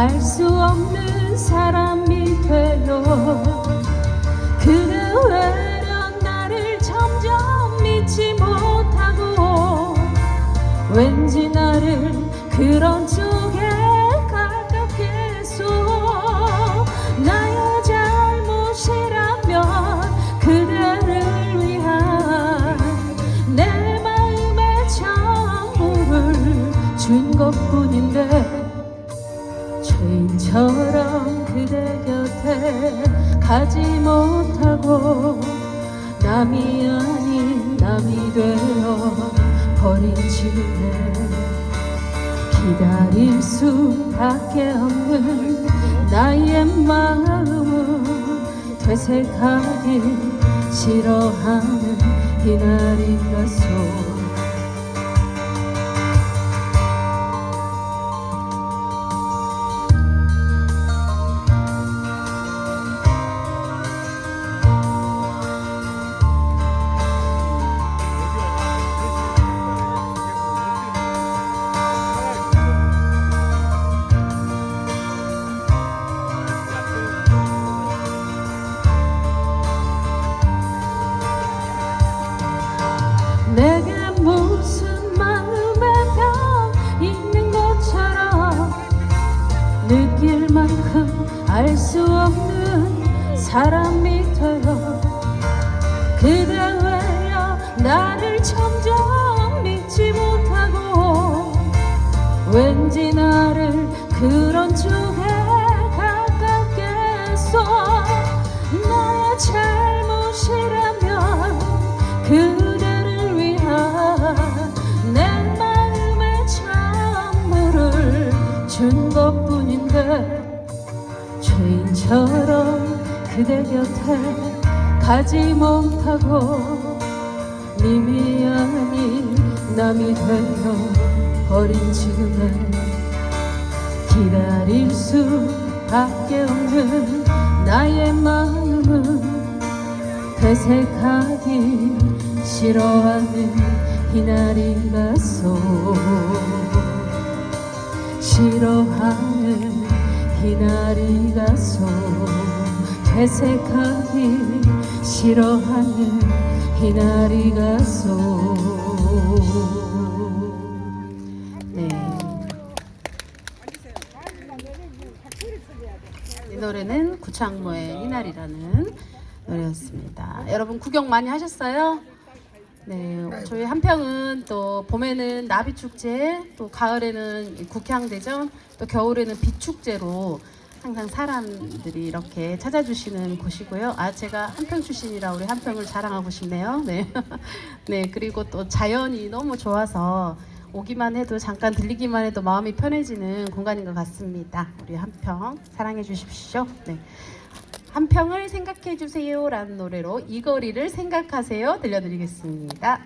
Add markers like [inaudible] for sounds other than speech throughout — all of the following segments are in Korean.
알 수 없는 사람이 되어 그대 외려 나를 점점 믿지 못하고 왠지 나를 그런 처럼 그대 곁에 가지 못하고 남이 아닌 남이 되어 버린 지금에 기다릴 수밖에 없는 나의 마음은 되새가기 싫어하는 이날이 가서 그대 외려 나를 점점 믿지 못하고 왠지 나를 그런 쪽에 가깝게 했어 나의 잘못이라면 그대를 위한 내 마음의 전부를 준 것뿐인데 죄인처럼 그대 곁에 가지 못하고 님이 아닌 남이 되어 버린 지금에 기다릴 수밖에 없는 나의 마음은 되새가기 싫어하는 이날이 가서 싫어하는 이날이 가서 되새가기 싫어하는 이날이 가서 네. 이 노래는 구창모의 이날이라는 노래였습니다. 여러분 구경 많이 하셨어요? 네, 저희 한평은 또 봄에는 나비 축제, 또 가을에는 국향대전, 또 겨울에는 비 축제로 항상 사람들이 이렇게 찾아주시는 곳이고요. 아, 제가 한평 출신이라 우리 한평을 자랑하고 싶네요. 네. [laughs] 네, 그리고 또 자연이 너무 좋아서 오기만 해도 잠깐 들리기만 해도 마음이 편해지는 공간인 것 같습니다. 우리 한평 사랑해 주십시오. 네. 한평을 생각해 주세요라는 노래로 이 거리를 생각하세요 들려드리겠습니다.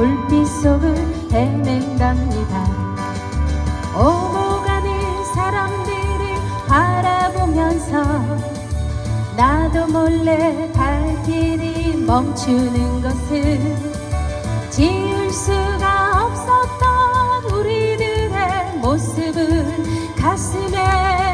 불빛 속을 헤맨답니다. 오고 가는 사람들을 바라보면서 나도 몰래 발길이 멈추는 것을 지울 수가 없었던 우리들의 모습은 가슴에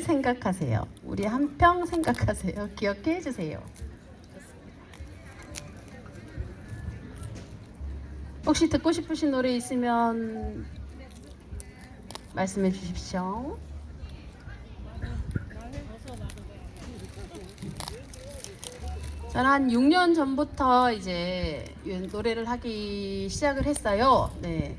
생각하세요. 우리 한평 생각하세요. 기억해 주세요. 혹시 듣고 싶으신 노래 있으면 말씀해 주십시오. 저는 한 6년 전부터 이제 노래를 하기 시작을 했어요. 네.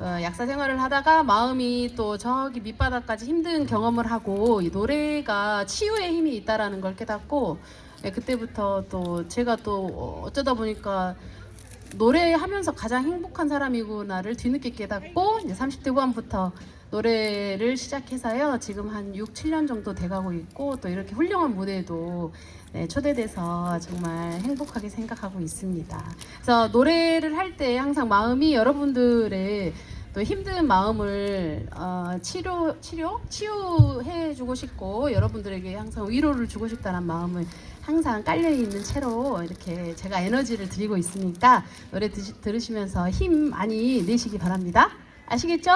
어, 약사 생활을 하다가 마음이 또 저기 밑바닥까지 힘든 경험을 하고 이 노래가 치유의 힘이 있다라는 걸 깨닫고 네, 그때부터 또 제가 또 어쩌다 보니까 노래하면서 가장 행복한 사람이구나를 뒤늦게 깨닫고 이제 30대 후반부터 노래를 시작해서요. 지금 한 6, 7년 정도 돼가고 있고 또 이렇게 훌륭한 무대도 네, 초대돼서 정말 행복하게 생각하고 있습니다. 그래서 노래를 할 때 항상 마음이 여러분들의 또 힘든 마음을 어, 치료 치료 치유해 주고 싶고 여러분들에게 항상 위로를 주고 싶다는 마음을 항상 깔려 있는 채로 이렇게 제가 에너지를 드리고 있으니까 노래 드시, 들으시면서 힘 많이 내시기 바랍니다. 아시겠죠?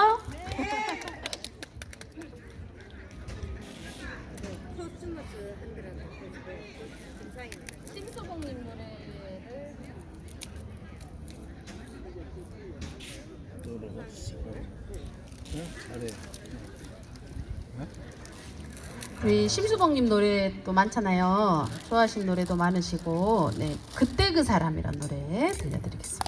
심수봉님 노래를 우리 심수봉님 노래 또 많잖아요. 좋아하시는 노래도 많으시고, 네 그때 그 사람이란 노래 들려드리겠습니다.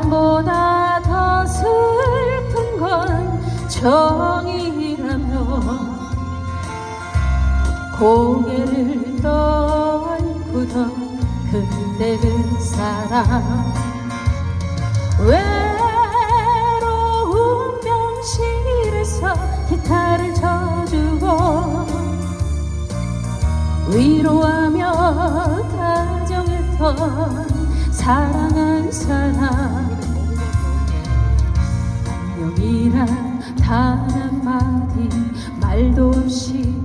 사랑보다 더 슬픈 건 정이라며 고개를 떨구던 그때 그 사랑 외로운 병실에서 기타를 쳐주고 위로하며 다정했던 사랑한 사람. 이란 단 한마디 말도 없이.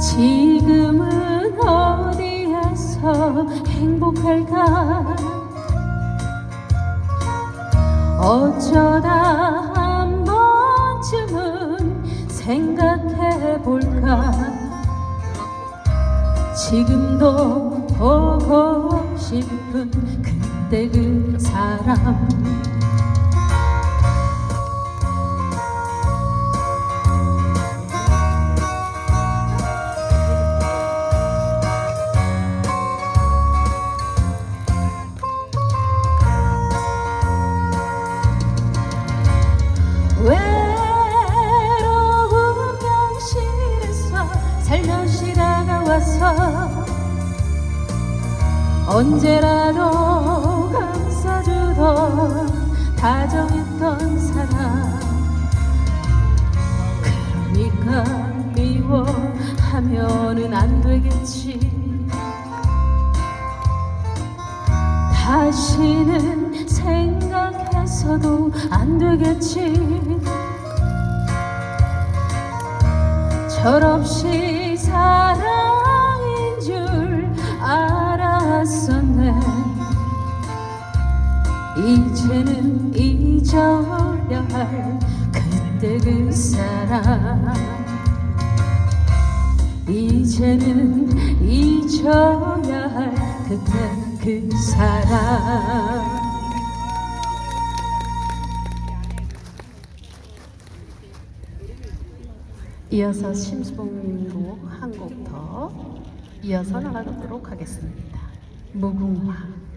지금은 어디에서 행복할까? 어쩌다 한 번쯤은 생각해 볼까? 지금도 보고 싶은 그 때 그 사람 미워하면은 안 되겠지. 다시는 생각해서도 안 되겠지. 철없이 사랑인 줄 알았었네. 이제는 잊어야 할 그때 그 사람 이제는 잊어야 할 그때 그 사람 이어서 심수봉님 곡한 곡 더 이어서 나가도록 하겠습니다. 무궁화.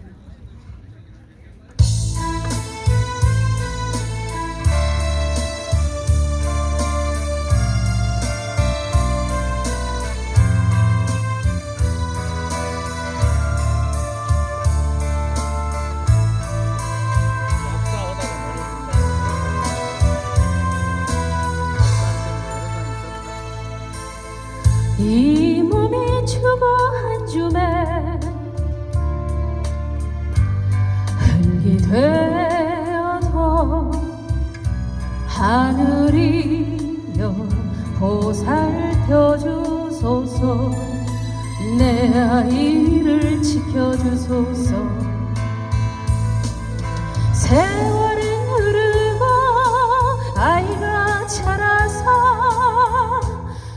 세월은 흐르고 아이가 자라서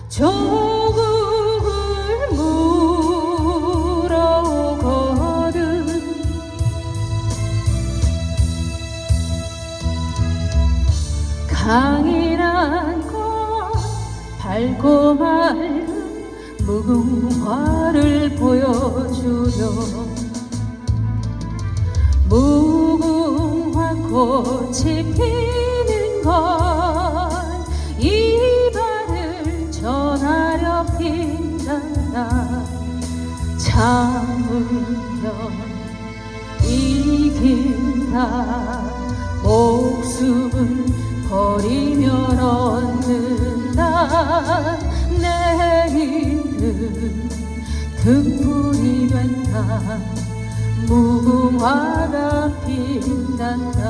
조국을 물어오거든. 강이란 꽃 밝고 맑은 무궁화를 보여주려 무궁화 꽃이 피는 건 이발을 전하려 핀단다. 참으면 이긴다. 목숨을 버리면 얻는다. 내일은 등불이 된다 무궁화가 핀단다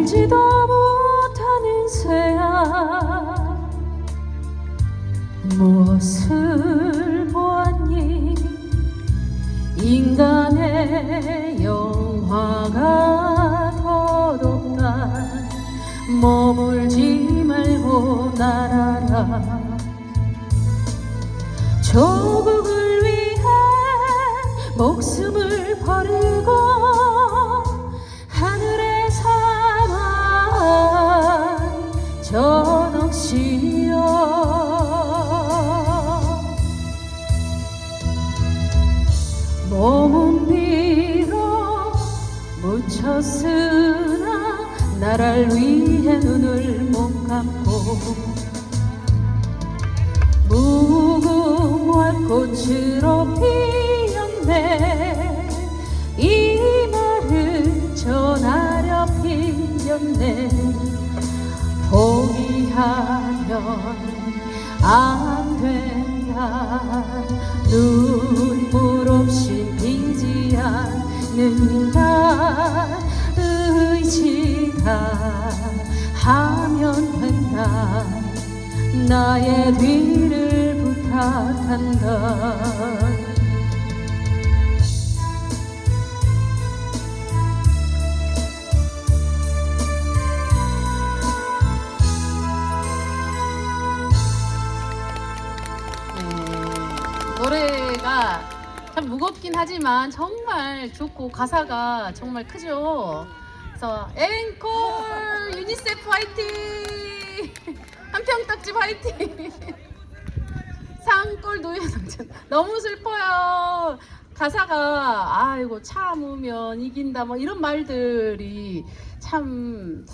날지도 못하는 새야 무엇을 보았니? 인간의 영화가 더덥다. 머물지 말고 날아라. 조국을 위해 목숨을 버리고 나 나를 위해 눈을 못 감고 무궁화 꽃으로 피었네. 이 말을 전하려 피었네. 포기하면 안 된다. 눈물 없이 비지 않는다 나의 뒤를 부탁한다 네, 노래가 참 무겁긴 하지만 정말 좋고 가사가 정말 크죠. 그래서 앵콜 유니세프 화이팅! 한평딱지 화이팅! 상골 노예상전 너무 슬퍼요. 가사가 아이고 참으면 이긴다 뭐 이런 말들이 참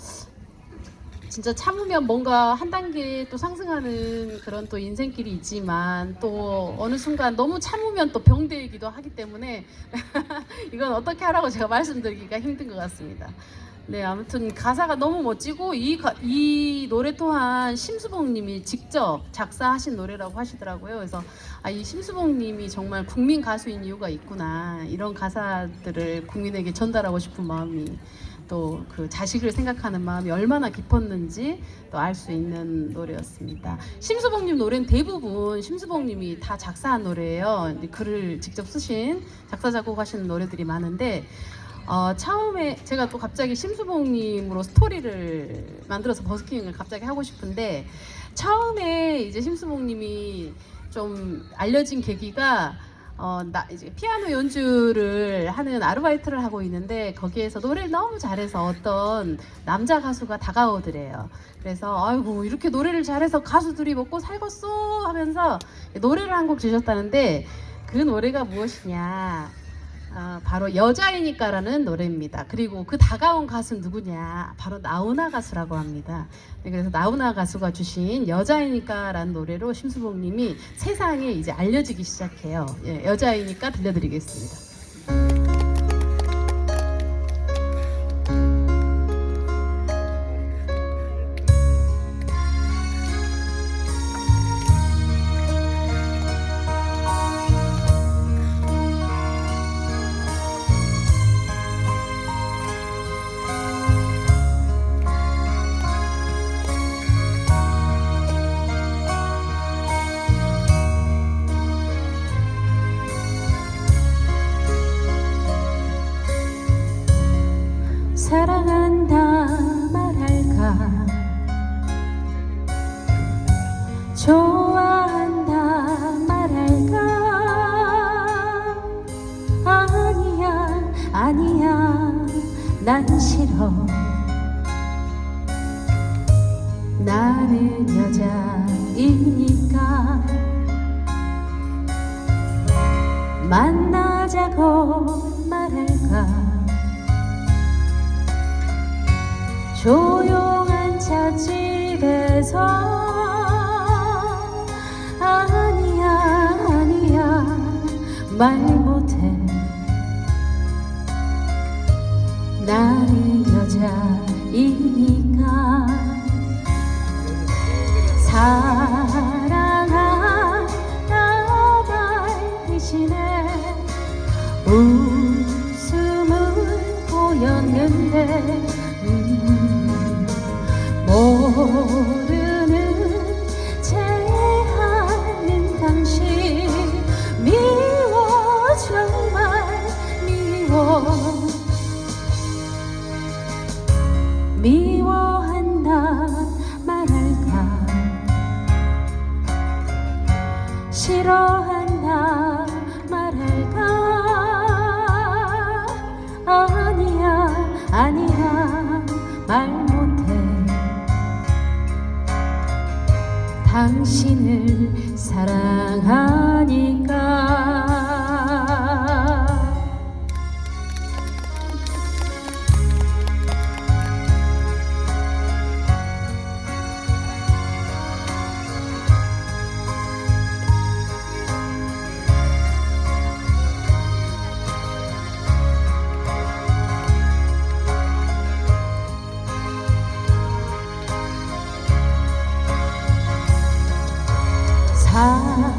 진짜 참으면 뭔가 한 단계 또 상승하는 그런 또 인생길이 있지만 또 어느 순간 너무 참으면 또 병들기도 하기 때문에 [laughs] 이건 어떻게 하라고 제가 말씀드리기가 힘든 것 같습니다. 네, 아무튼 가사가 너무 멋지고 이, 가- 이 노래 또한 심수봉님이 직접 작사하신 노래라고 하시더라고요. 그래서 아, 이 심수봉님이 정말 국민 가수인 이유가 있구나. 이런 가사들을 국민에게 전달하고 싶은 마음이 또 그 자식을 생각하는 마음이 얼마나 깊었는지 또 알 수 있는 노래였습니다. 심수봉님 노래는 대부분 심수봉님이 다 작사한 노래예요. 글을 직접 쓰신 작사 작곡하시는 노래들이 많은데 어, 처음에 제가 또 갑자기 심수봉님으로 스토리를 만들어서 버스킹을 갑자기 하고 싶은데 처음에 이제 심수봉님이 좀 알려진 계기가 어, 나 이제 피아노 연주를 하는 아르바이트를 하고 있는데 거기에서 노래를 너무 잘해서 어떤 남자 가수가 다가오더래요. 그래서 아이고 이렇게 노래를 잘해서 가수들이 먹고 살겠어 하면서 노래를 한 곡 주셨다는데 그 노래가 무엇이냐? 아, 바로 여자이니까라는 노래입니다. 그리고 그 다가온 가수는 누구냐? 바로 나훈아 가수라고 합니다. 네, 그래서 나훈아 가수가 주신 여자이니까라는 노래로 심수봉님이 세상에 이제 알려지기 시작해요. 예, 여자이니까 들려드리겠습니다. 만나자고 말할까? 조용한 찻집에서 아니야 아니야 말 못해. 나는 여자이니까. 사 모르는 채 하는 당신 미워 정말 미워 당신을 사랑 high.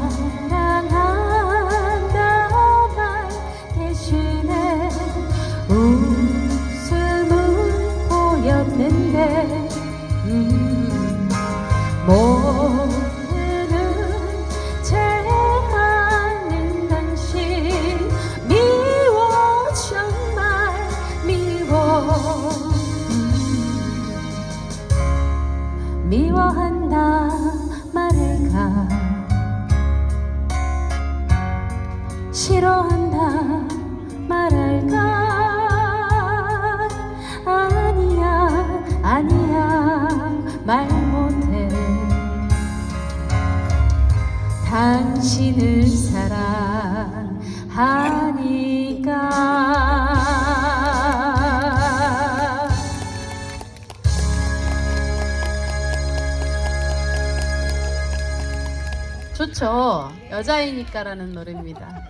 당신을 사랑하니까 좋죠. 여자이니까라는 노래입니다.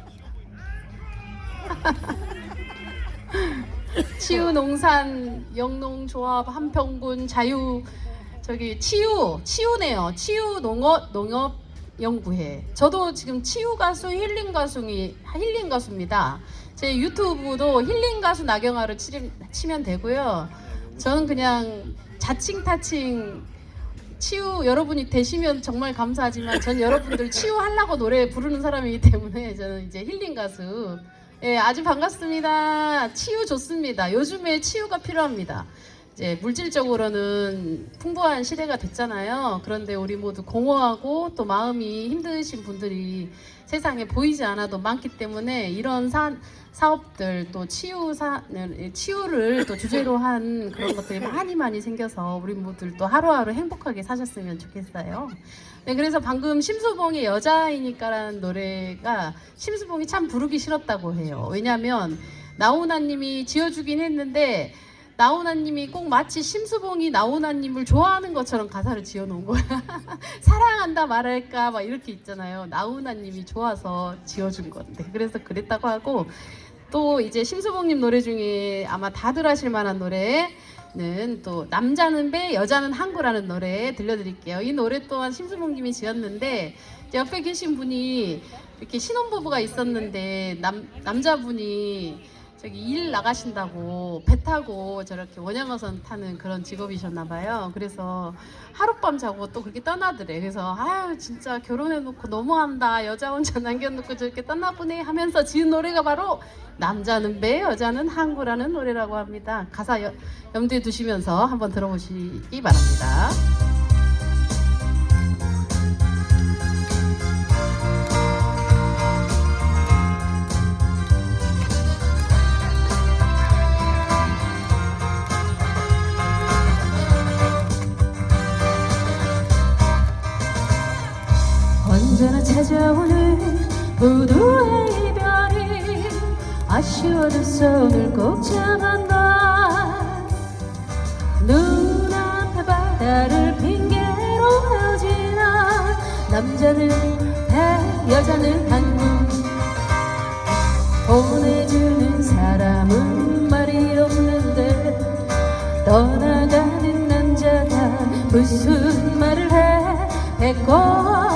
[laughs] 치유 농산 영농 조합 한평군 자유 저기 치유 치유네요. 치유 농업 농업 연구회. 저도 지금 치유 가수 힐링 가수이 힐링 가수입니다. 제 유튜브도 힐링 가수 치, 치면 되고요. 저는 그냥 자칭 타칭 치유 여러분이 되시면 정말 감사하지만 전 여러분들 치유하려고 노래 부르는 사람이기 때문에 저는 이제 힐링 가수 예 아주 반갑습니다 치유 좋습니다 요즘에 치유가 필요합니다 이제 물질적으로는 풍부한 시대가 됐잖아요 그런데 우리 모두 공허하고 또 마음이 힘드신 분들이 세상에 보이지 않아도 많기 때문에 이런 사, 사업들 또 치유 사 치유를 또 주제로 한 그런 것들이 많이 많이 생겨서 우리 모두 또 하루하루 행복하게 사셨으면 좋겠어요. 네, 그래서 방금 심수봉의 여자이니까라는 노래가 심수봉이 참 부르기 싫었다고 해요. 왜냐하면 나훈아님이 지어주긴 했는데 나훈아님이 꼭 마치 심수봉이 나훈아님을 좋아하는 것처럼 가사를 지어놓은 거야. [laughs] 사랑한다 말할까 막 이렇게 있잖아요. 나훈아님이 좋아서 지어준 건데 그래서 그랬다고 하고 또 이제 심수봉님 노래 중에 아마 다들 아실 만한 노래는 또 남자는 배 여자는 항구라는 노래 들려드릴게요. 이 노래 또한 심수봉님이 지었는데 옆에 계신 분이 이렇게 신혼부부가 있었는데 남 남자분이 저기 일 나가신다고 배 타고 저렇게 원양어선 타는 그런 직업이셨나 봐요. 그래서 하룻밤 자고 또 그렇게 떠나더래. 그래서 아유 진짜 결혼해놓고 너무한다. 여자 혼자 [laughs] 남겨놓고 저렇게 떠나보네 하면서 지은 노래가 바로 남자는 배 여자는 항구라는 노래라고 합니다. 가사 여- 염두에 두시면서 한번 들어보시기 바랍니다. 언제나 찾아오는 부두의 이별이 아쉬워도 손을 꼭 잡았나 눈앞에 바다를 핑계로 헤어지나 남자는 배 여자는 항구 보내주는 사람은 말이 없는데 떠나가는 남자가 무슨 말을 해? 백고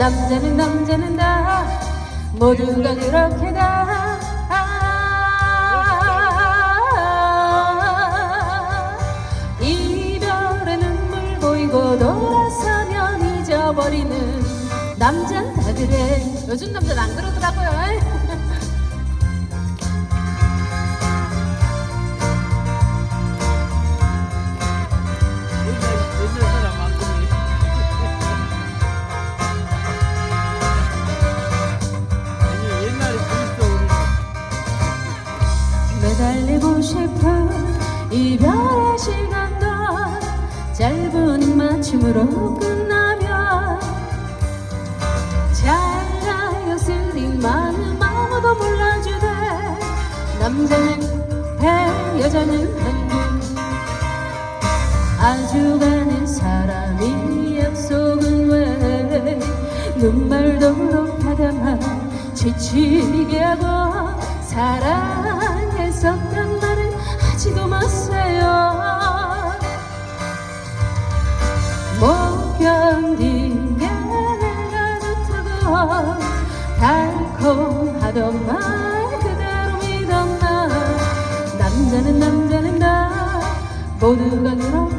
남자는 남자는 다 모두가 그렇게 다 이별의 눈물 보이고 돌아서면 잊어버리는 남잔 다 그래 요즘 남자는 안 그러더라고요. 아주 가는 사람이 약속은 왜? 눈물도록 하다만 지치게 하고 사랑했었던 말은 하지도 마세요. 못 견디게 내가 좋다고 달콤하던 말 그대로 믿었나? 남자는 남자는 나 모두가 그런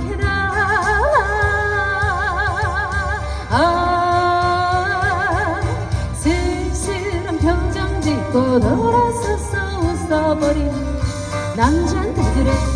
돌아서서 웃어버린 남자들의